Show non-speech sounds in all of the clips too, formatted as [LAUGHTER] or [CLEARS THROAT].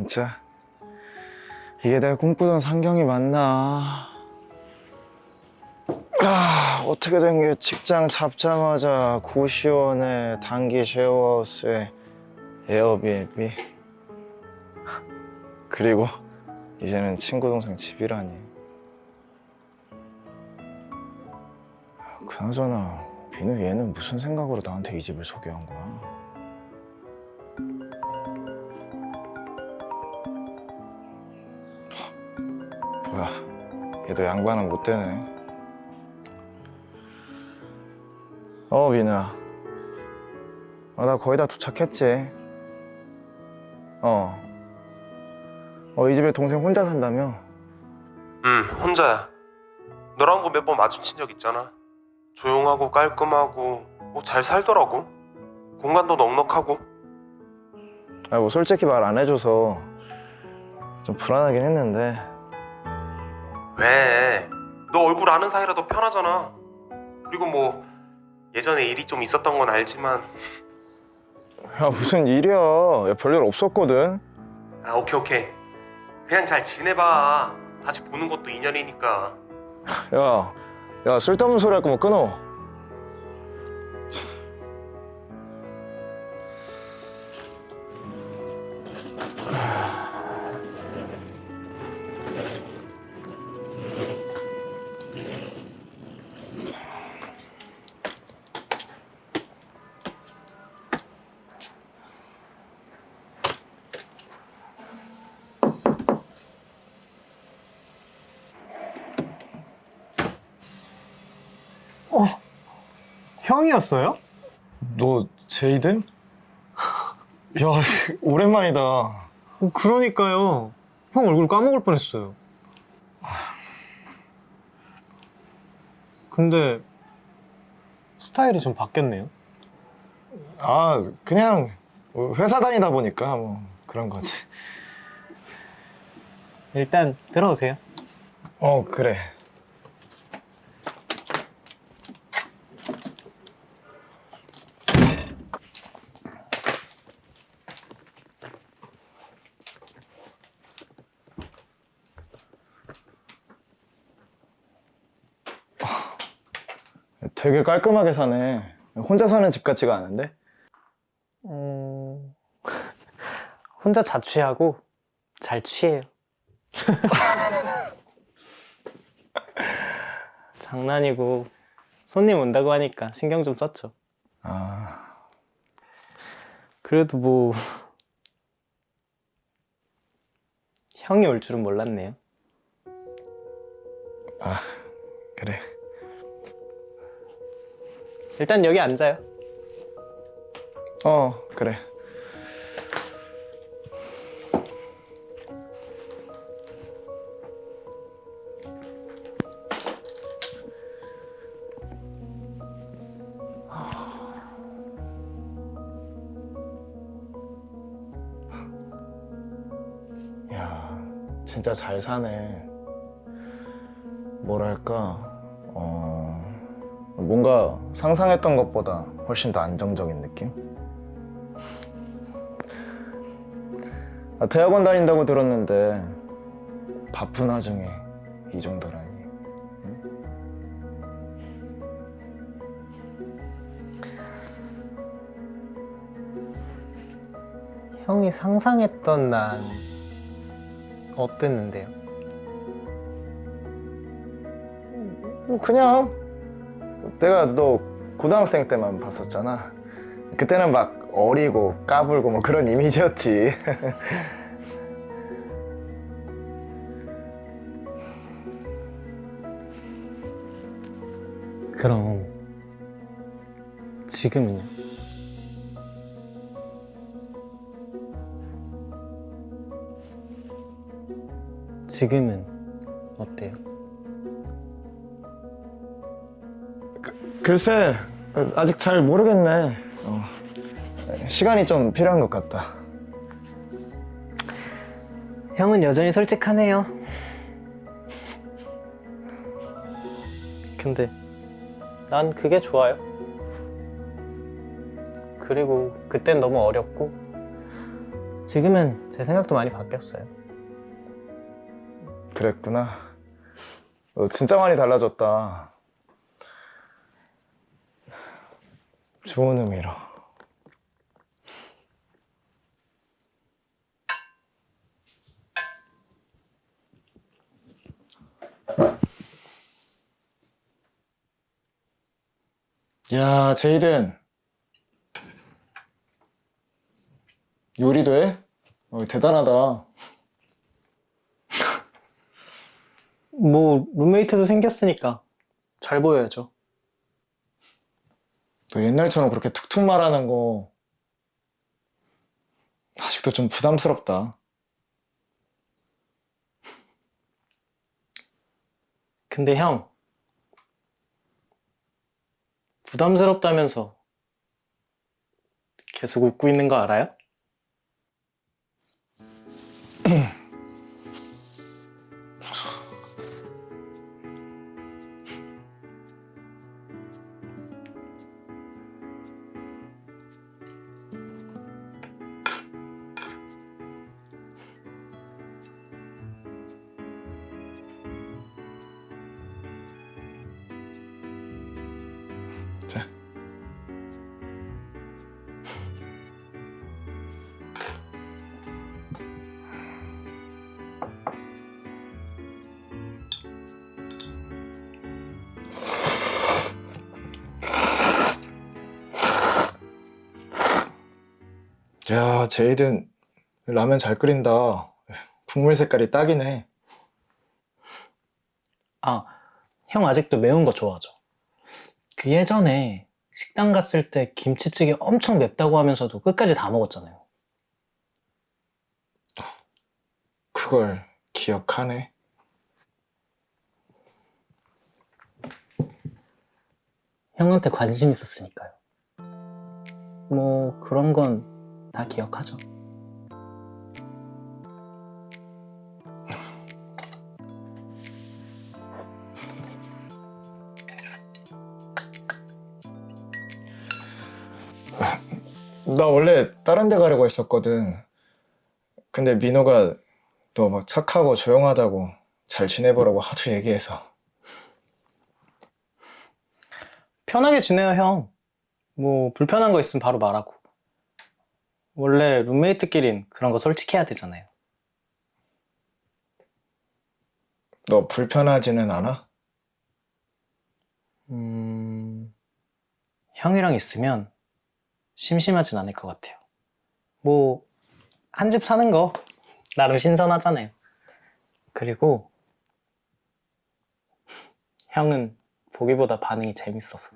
진짜 이게 내가 꿈꾸던 상경이 맞나? 아 어떻게 된 게 직장 잡자마자 고시원에 단기 쉐어하우스에 에어비앤비 그리고 이제는 친구 동생 집이라니. 그나저나 비누 얘는 무슨 생각으로 나한테 이 집을 소개한 거야? 뭐야, 얘도 양반은 못 되네. 어, 비누야. 어, 나 거의 다 도착했지. 어. 어, 이 집에 동생 혼자 산다며? 응, 혼자야. 너랑 거몇번 마주친 적 있잖아. 조용하고 깔끔하고 뭐 잘 살더라고. 공간도 넉넉하고. 아, 뭐 솔직히 말 안 해줘서 좀 불안하긴 했는데. 왜? 너 얼굴 아는 사이라도 편하잖아. 그리고 뭐 예전에 일이 좀 있었던 건 알지만 야, 무슨 일이야. 야, 별일 없었거든. 아 오케이 오케이. 그냥 잘 지내봐. 다시 보는 것도 인연이니까. 야, 야, 쓸데없는 소리 할 거면 끊어. 형이었어요? 너 제이든? 야, 오랜만이다. 어, 그러니까요. 형 얼굴 까먹을 뻔했어요. 근데 스타일이 좀 바뀌었네요. 아, 그냥 뭐 회사 다니다 보니까 뭐 그런 거지. 일단 들어오세요. 어, 그래. 되게 깔끔하게 사네. 혼자 사는 집 같지가 않은데? 음... [LAUGHS] 혼자 자취하고 잘 취해요. [LAUGHS] 장난이고 손님 온다고 하니까 신경 좀 썼죠. 아, 그래도 뭐 형이 올 줄은 몰랐네요. 아, 그래. 일단 여기 앉아요. 어, 그래. 야, 진짜 잘 사네. 뭐랄까, 어, 뭔가 상상했던 것보다 훨씬 더 안정적인 느낌? 아, 대학원 다닌다고 들었는데 바쁜 와중에 이 정도라니. 형이 상상했던 난 어땠는데요? 뭐 그냥 내가 너 고등학생 때만 봤었잖아. 그때는 막 어리고 까불고 뭐 그런 이미지였지. [LAUGHS] 그럼 지금은요? 지금은 어때요? 글쎄 아직 잘 모르겠네. 어, 시간이 좀 필요한 것 같다. 형은 여전히 솔직하네요. 근데 난 그게 좋아요. 그리고 그땐 너무 어렸고 지금은 제 생각도 많이 바뀌었어요. 그랬구나. 너 진짜 많이 달라졌다. 좋은 의미로. 야, 제이든. 요리도 해? 어, 대단하다. 뭐 룸메이트도 생겼으니까 잘 보여야죠. 너 옛날처럼 그렇게 툭툭 말하는 거 아직도 좀 부담스럽다. 근데 형 부담스럽다면서 계속 웃고 있는 거 알아요? [CLEARS THROAT] [CLEARS THROAT] 자. 야, 제이든 라면 잘 끓인다. 국물 색깔이 딱이네. 아, 형 아직도 매운 거 좋아하죠? 그 예전에 식당 갔을 때 김치찌개 엄청 맵다고 하면서도 끝까지 다 먹었잖아요. 그걸 기억하네. 형한테 관심 있었으니까요. 뭐 그런 건 다 기억하죠. 나 원래 다른 데 가려고 했었거든. 근데 민호가 너 막 착하고 조용하다고 잘 지내보라고 하도 얘기해서. 편하게 지내요, 형. 뭐 불편한 거 있으면 바로 말하고. 원래 룸메이트끼린 그런 거 솔직해야 되잖아요. 너 불편하지는 않아? 음, 형이랑 있으면 심심하진 않을 것 같아요. 뭐, 한 집 사는 거 나름 신선하잖아요. 그리고 형은 보기보다 반응이 재밌어서.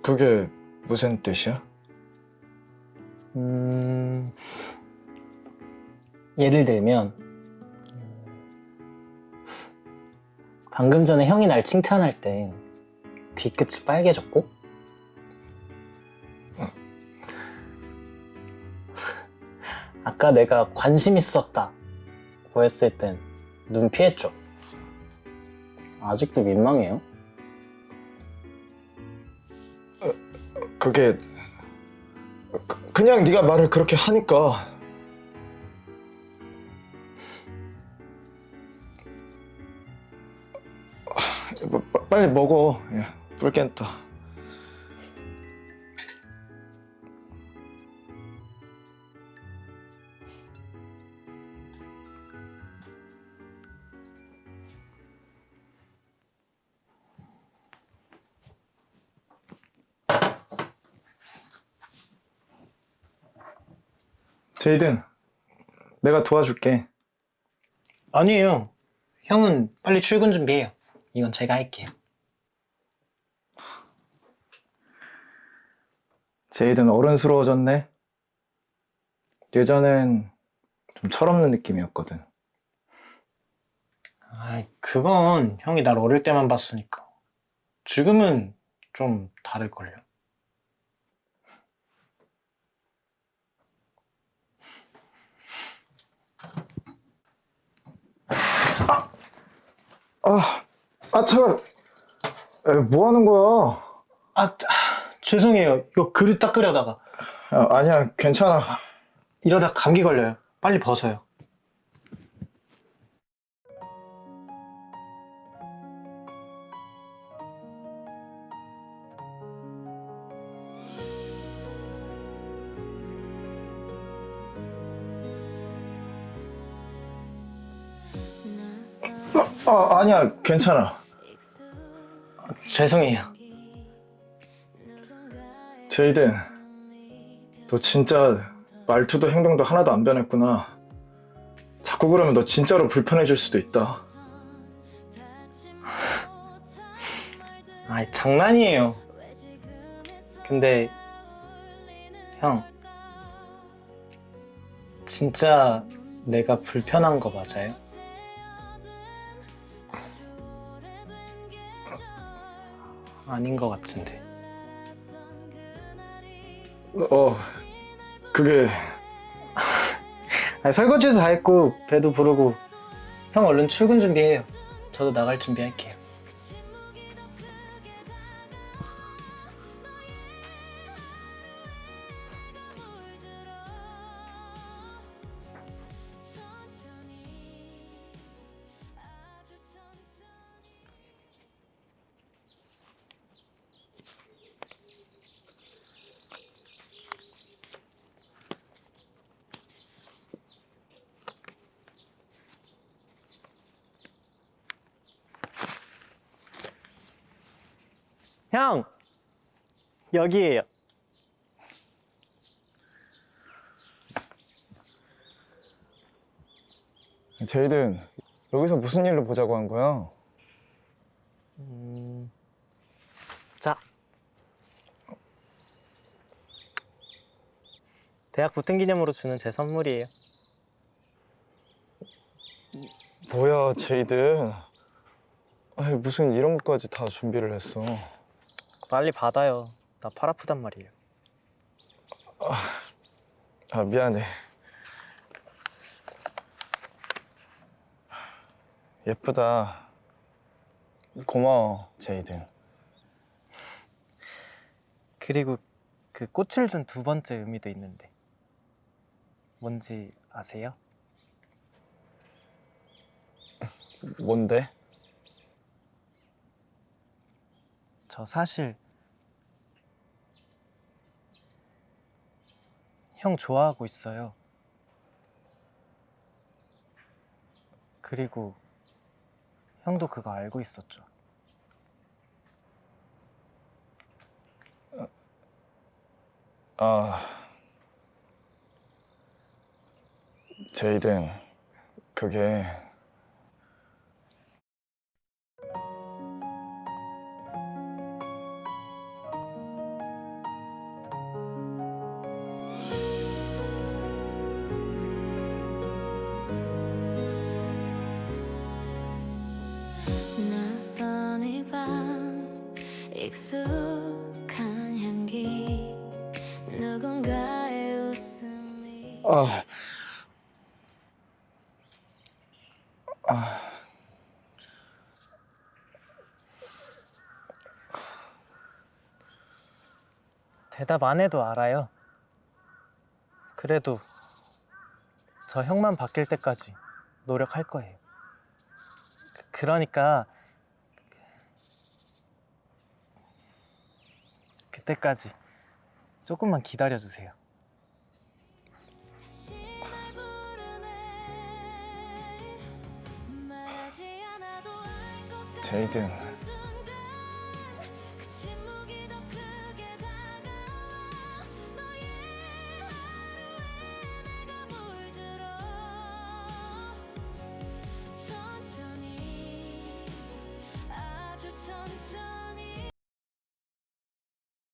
그게 무슨 뜻이야? 음, 예를 들면, 음, 방금 전에 형이 날 칭찬할 때 뒤끝이 빨개졌고, 아까 내가 관심 있었다 고 했을 땐 눈 피했죠. 아직도 민망해요. 그게 그- 그냥 네가 말을 그렇게 하니까 뭐, 빠- 빨리 먹어. 야, 뿔겠다. 제이든, 내가 도와줄게. 아니에요. 형은 빨리 출근 준비해요. 이건 제가 할게요. 제이든 어른스러워졌네. 예전엔 좀 철없는 느낌이었거든. 아이, 그건 형이 날 어릴 때만 봤으니까. 지금은 좀 다를걸요. 아, 아, 참. 에, 뭐 하는 거야? 아, 아, 죄송해요. 이거 그릇 닦으려다가 아, 아니야 괜찮아 이러다 감기 걸려요. 빨리 벗어요. 아 아니야 괜찮아 죄송해요. 제이든 너 진짜 말투도 행동도 하나도 안 변했구나 자꾸 그러면 너 진짜로 불편해질 수도 있다 아이 장난이에요. 근데 형 진짜 내가 불편한 거 맞아요? 아닌 것 같은데. 어 그게 아니, 설거지도 다 했고 배도 부르고 형 얼른 출근 준비해요. 저도 나갈 준비할게요. 형 여기에요. 제이든 여기서 무슨 일로 보자고 한 거야? 음, 자. 대학 붙은 기념으로 주는 제 선물이에요. 뭐야 제이든 아이, 무슨 이런 것까지 다 준비를 했어 빨리 받아요. 나 팔 아프단 말이에요. 아 미안해 예쁘다 고마워 제이든 그리고 그 꽃을 준 두 번째 의미도 있는데 뭔지 아세요? 뭔데? 저 사실 형 좋아하고 있어요. 그리고 형도 그거 알고 있었죠. 아 제이든 그게 아, 대답 안 해도 알아요. 그래도 저 형만 바뀔 때까지 노력할 거예요. 그- 그러니까 그때까지 조금만 기다려 주세요. 알것 같